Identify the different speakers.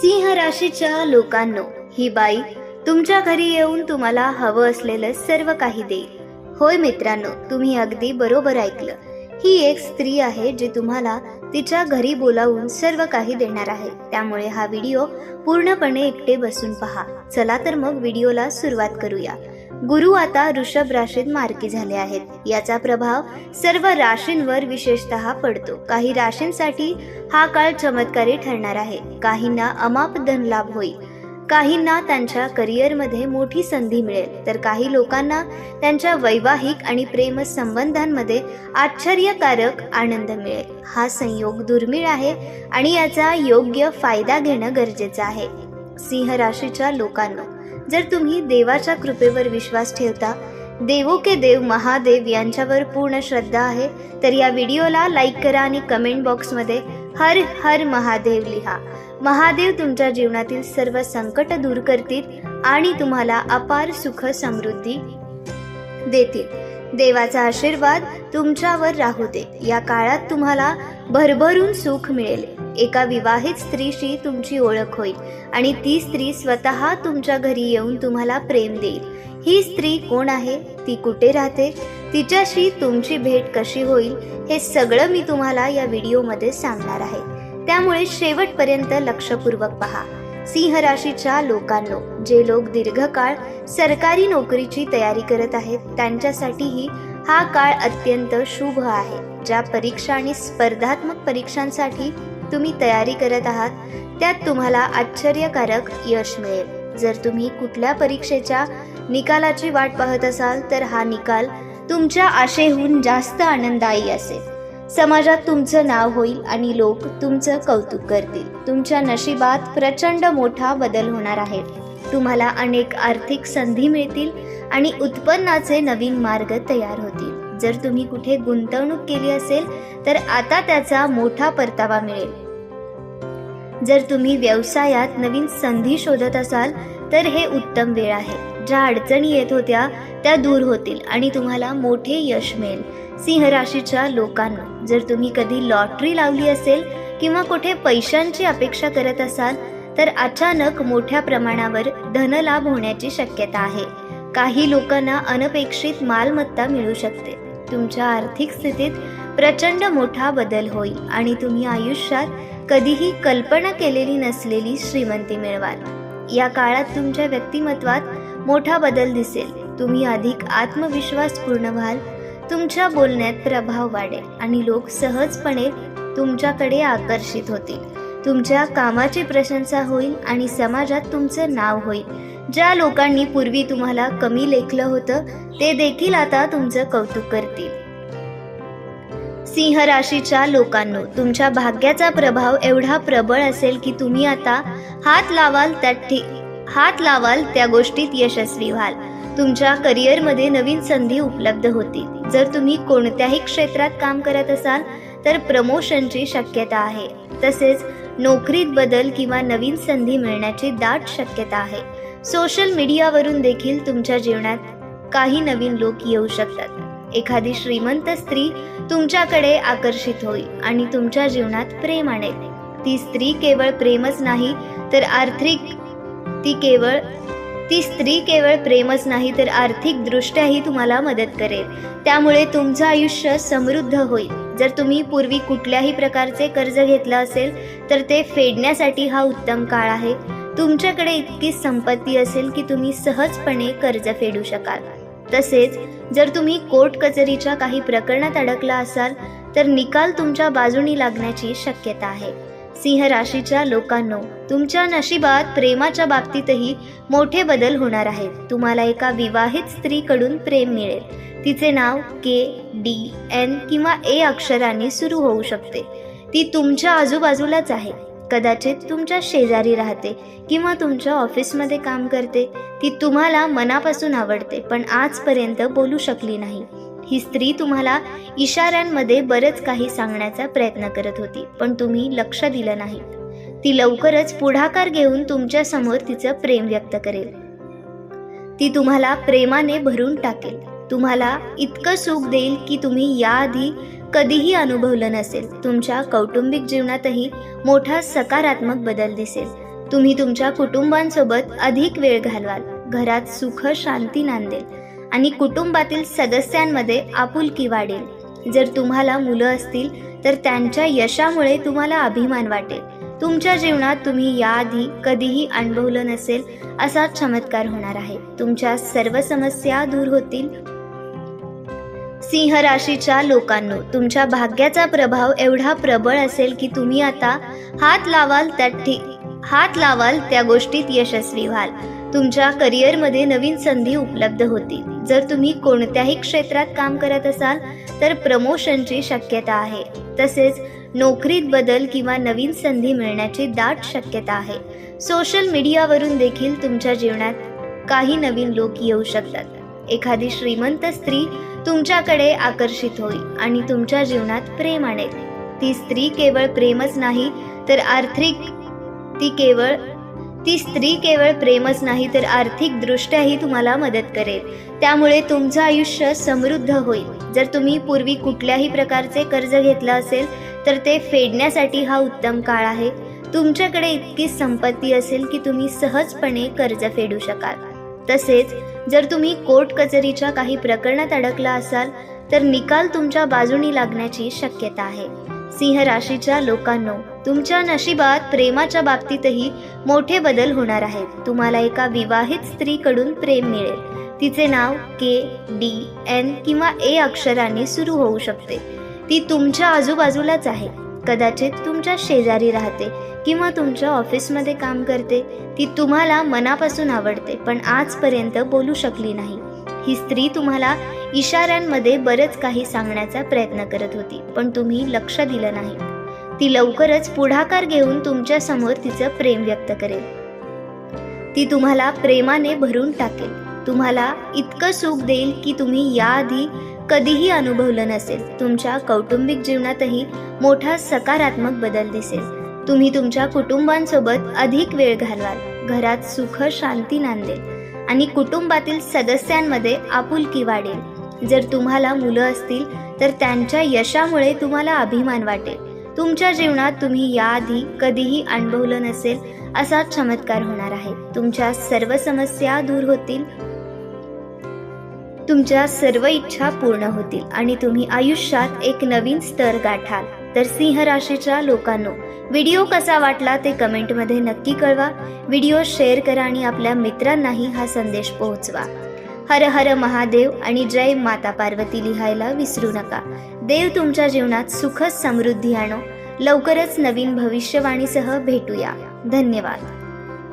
Speaker 1: सिंह राशीच्या लोकांनो ही बाई तुमच्या घरी येऊन तुम्हाला हवं असलेलं सर्व काही देईल. होय मित्रांनो तुम्ही अगदी बरोबर ऐकलं. ही एक स्त्री आहे जी तुम्हाला तिच्या घरी बोलावून सर्व काही देणार आहे. त्यामुळे हा व्हिडिओ पूर्णपणे एकटे बसून पहा. चला तर मग व्हिडिओला सुरुवात करूया. गुरु आता वृषभ राशीत मार्की झाले आहेत. याचा प्रभाव सर्व राशींवर विशेषतः पडतो. काही राशींसाठी हा काळ चमत्कारी ठरणार आहे. काहींना अमाप धनलाभ होईल. काहींना त्यांच्या करिअरमध्ये मोठी संधी मिळेल. तर काही लोकांना त्यांच्या वैवाहिक आणि प्रेम संबंधांमध्ये आश्चर्यकारक आनंद मिळेल. हा संयोग दुर्मिळ आहे आणि याचा योग्य फायदा घेणं गरजेचं आहे. सिंह राशीच्या लोकांना जर तुम्ही देवाच्या कृपेवर विश्वास ठेवता देवो के देव महादेव यांच्यावर पूर्ण श्रद्धा आहे तर या व्हिडिओला लाईक करा आणि कमेंट बॉक्समध्ये हर हर महादेव लिहा. महादेव तुमच्या जीवनातील सर्व संकट दूर करतील आणि तुम्हाला अपार सुख समृद्धी देतील. देवाचा आशीर्वाद तुमच्यावर राहू दे. या काळात तुम्हाला भरभरून सुख मिळेल. एका विवाहित स्त्रीशी तुमची ओळख होईल आणि ती स्त्री स्वतः तुमच्या घरी येऊन तुम्हाला प्रेम देईल. ही स्त्री कोण आहे? ती कुठे राहते? तिच्याशी तुमची भेट कशी होईल? हे सगळं मी तुम्हाला या व्हिडिओमध्ये सांगणार आहे. त्यामुळे शेवटपर्यंत लक्षपूर्वक पहा. सिंह राशीच्या लोकांनो जे लोक दीर्घकाळ सरकारी नोकरीची तयारी करत आहेत त्यांच्यासाठीही हा काळ अत्यंत शुभ आहे ज्या परीक्षा आणि स्पर्धात्मक परीक्षांसाठी तुम्ही तयारी करत आहात त्यात तुम्हाला आश्चर्यकारक यश मिळेल. जर तुम्ही कुठल्या परीक्षेच्या निकालाची वाट पाहत असाल तर हा निकाल तुमच्या आशेहून जास्त आनंददायी असेल. समाजात तुमचं नाव होईल आणि लोक तुमचं कौतुक करतील. तुमच्या नशिबात प्रचंड मोठा बदल होणार आहे. तुम्हाला अनेक आर्थिक संधी मिळतील आणि उत्पन्नाचे नवीन मार्ग तयार होतील. जर तुम्ही कुठे गुंतवणूक केली असेल तर आता त्याचा मोठा परतावा मिळेल. जर तुम्ही व्यवसायात नवीन संधी शोधत असाल तर हे उत्तम वेळ आहे. ज्या अडचणी येत होत्या त्या दूर होतील आणि तुम्हाला मोठे यश मिळेल. सिंह राशीच्या लोकांना जर तुम्ही कधी लॉटरी लावली असेल किंवा कुठे पैशांची अपेक्षा करत असाल तर अचानक मोठ्या प्रमाणावर धनलाभ होण्याची शक्यता आहे. काही लोकांना अनपेक्षित मालमत्ता मिळू शकते. तुमच्या आर्थिक स्थितीत प्रचंड मोठा बदल होईल आणि तुम्ही आयुष्यात कधीही कल्पना केलेली नसलेली श्रीमंती मिळवाल. या काळात तुमच्या व्यक्तिमत्वात मोठा बदल दिसेल. तुम्ही अधिक आत्मविश्वासपूर्ण व्हाल. तुमच्या बोलण्यात प्रभाव वाढेल आणि लोक सहजपणे तुमच्याकडे आकर्षित होतील. तुमच्या कामाची प्रशंसा होईल आणि समाजात तुमचं नाव होईल. ज्या लोकांनी पूर्वी तुम्हाला कमी लेखलं होतं ते देखील आता तुमचं कौतुक करतील. सिंह राशीच्या लोकांनो तुमच्या भाग्याचा प्रभाव एवढा प्रबळ असेल की तुम्ही आता हात लावाल त्या ठी हात लावाल त्या गोष्टीत यशस्वी व्हाल. तुमच्या करिअरमध्ये नवीन संधी उपलब्ध होतील. जर तुम्ही कोणत्याही क्षेत्रात काम करत असाल तर प्रमोशनची शक्यता आहे. तसेच नोकरीत बदल किंवा नवीन संधी मिळण्याची दाट शक्यता आहे. सोशल मीडियावरून देखील तुमच्या जीवनात काही नवीन लोक येऊ शकतात. एखादी श्रीमंत स्त्री तुमच्याकडे आकर्षित होईल आणि तुमच्या जीवनात प्रेम आणेल. ती स्त्री केवळ प्रेमच नाही तर आर्थिक ती केवळ ती स्त्री केवळ प्रेमच नाही तर आर्थिक दृष्ट्याही तुम्हाला मदत करेल. त्यामुळे तुमचं आयुष्य समृद्ध होईल. जर तुम्ही पूर्वी कुठल्याही प्रकारचे कर्ज घेतलं असेल तर ते फेडण्यासाठी हा उत्तम काळ आहे. तुमच्याकडे इतकी संपत्ती असेल की तुम्ही सहजपणे कर्ज फेडू शकाल. तसेच जर तुम्ही कोर्ट कचेरीच्या काही प्रकरणात अडकला असाल तर निकाल तुमच्या बाजूनी लागण्याची शक्यता आहे. सिंह राशीच्या लोकांनो तुमच्या नशिबात प्रेमाच्या बाबतीतही मोठे बदल होणार आहेत. तुम्हाला एका विवाहित स्त्रीकडून प्रेम मिळेल. तिचे नाव के डी एन किंवा ए अक्षराने सुरू होऊ शकते. ती तुमच्या आजूबाजूलाच आहे. कदाचित तुमच्या शेजारी राहते किंवा तुमच्या ऑफिसमध्ये काम करते ती तुम्हाला मनापासून आवडते पण आजपर्यंत बोलू शकली नाही. ही स्त्री तुम्हाला इशाऱ्यांमध्ये बरंच काही सांगण्याचा प्रयत्न करत होती पण तुम्ही लक्ष दिलं नाही. ती लवकरच पुढाकार घेऊन तुमच्यासमोर तिचं प्रेम व्यक्त करेल. ती तुम्हाला प्रेमाने भरून टाकेल. तुम्हाला इतकं सुख देईल की तुम्ही याआधी कधीही अनुभवलं नसेल. तुमच्या कौटुंबिक जीवनातही मोठा सकारात्मक बदल दिसेल. तुम्ही तुमच्या कुटुंबांसोबत अधिक वेळ घालवाल. घरात सुख शांती नांदेल आणि कुटुंबातील सदस्यांमध्ये आपुलकी वाढेल. जर तुम्हाला मुलं असतील तर त्यांच्या यशामुळे तुम्हाला अभिमान वाटेल. तुमच्या जीवनात तुम्ही याआधी कधीही अनुभवलं नसेल असा चमत्कार होणार आहे. तुमच्या सर्व समस्या दूर होतील. सिंह राशीच्या लोकांनो तुमच्या भाग्याचा प्रभाव एवढा प्रबळ असेल की तुम्ही आता हात लावाल त्या हात लावाल त्या गोष्टीत यशस्वी व्हाल. तुमच्या करिअरमध्ये नवीन संधी उपलब्ध होतील. जर तुम्ही कोणत्याही क्षेत्रात काम करत असाल तर प्रमोशनची शक्यता आहे. तसेच नोकरीत बदल किंवा नवीन संधी मिळण्याची दाट शक्यता आहे. सोशल मीडियावरून देखील तुमच्या जीवनात काही नवीन लोक येऊ शकतात. एखादी श्रीमंत स्त्री तुमच्याकडे आकर्षित होईल आणि तुमच्या जीवनात प्रेम आणेल. ती स्त्री केवळ प्रेमच नाही तर आर्थिक ती केवळ ती स्त्री केवळ प्रेमच नाही तर आर्थिक दृष्ट्याही तुम्हाला मदत करेल. त्यामुळे तुमचं आयुष्य समृद्ध होईल. जर तुम्ही पूर्वी कुठल्याही प्रकारचे कर्ज घेतलं असेल तर ते फेडण्यासाठी हा उत्तम काळ आहे. तुमच्याकडे इतकी संपत्ती असेल की तुम्ही सहजपणे कर्ज फेडू शकाल. तसेच जर तुम्ही कोर्ट कचेरीच्या काही प्रकरणात अडकला असाल तर निकाल तुमच्या बाजूनी लागण्याची शक्यता आहे. सिंह राशीच्या लोकांनो तुमच्या नशिबात प्रेमाच्या बाबतीतही मोठे बदल होणार आहेत. तुम्हाला एका विवाहित स्त्रीकडून प्रेम मिळेल. तिचे नाव के डी एन किंवा ए अक्षराने सुरू होऊ शकते. ती तुमच्या आजूबाजूलाच आहे. कदाचित तुमच्या शेजारी राहते किंवा तुमच्या ऑफिसमध्ये काम करते ती तुम्हाला मनापासून आवडते पण आजपर्यंत बोलू शकली नाही. ही स्त्री तुम्हाला इशाऱ्यांमध्ये बरंच काही सांगण्याचा प्रयत्न करत होती पण तुम्ही लक्ष दिलं नाही. ती लवकरच पुढाकार घेऊन तुमच्यासमोर तिचं प्रेम व्यक्त करेल. ती तुम्हाला प्रेमाने भरून टाकेल. तुम्हाला इतकं सुख देईल की तुम्ही याआधी कधीही अनुभवलं नसेल. तुमच्या कौटुंबिक जीवनातही मोठा सकारात्मक बदल दिसेल. तुम्ही तुमच्या कुटुंबांसोबत अधिक वेळ घालवाल. घरात सुख शांती नांदेल. आणि कुटुंबातील सदस्यांमध्ये आपुलकी वाढेल. जर तुम्हाला मुलं असतील तर त्यांच्या यशामुळे तुम्हाला अभिमान वाटेल. तुमच्या जीवनात तुम्ही याआधी कधीही अनुभवलं नसेल असा चमत्कार होणार आहे. तुमच्या सर्व समस्या दूर होतील. तुमच्या सर्व इच्छा पूर्ण होतील आणि तुम्ही आयुष्यात एक नवीन स्तर गाठाल. तर सिंह राशीच्या लोकांनो व्हिडिओ कसा वाटला ते कमेंटमध्ये नक्की कळवा. व्हिडिओ शेअर करा आणि आपल्या मित्रांनाही हा संदेश पोहोचवा. हर हर महादेव आणि जय माता पार्वती लिहायला विसरू नका. देव तुमच्या जीवनात सुख समृद्धी आणो. लवकरच नवीन भविष्यवाणीसह भेटूया. धन्यवाद.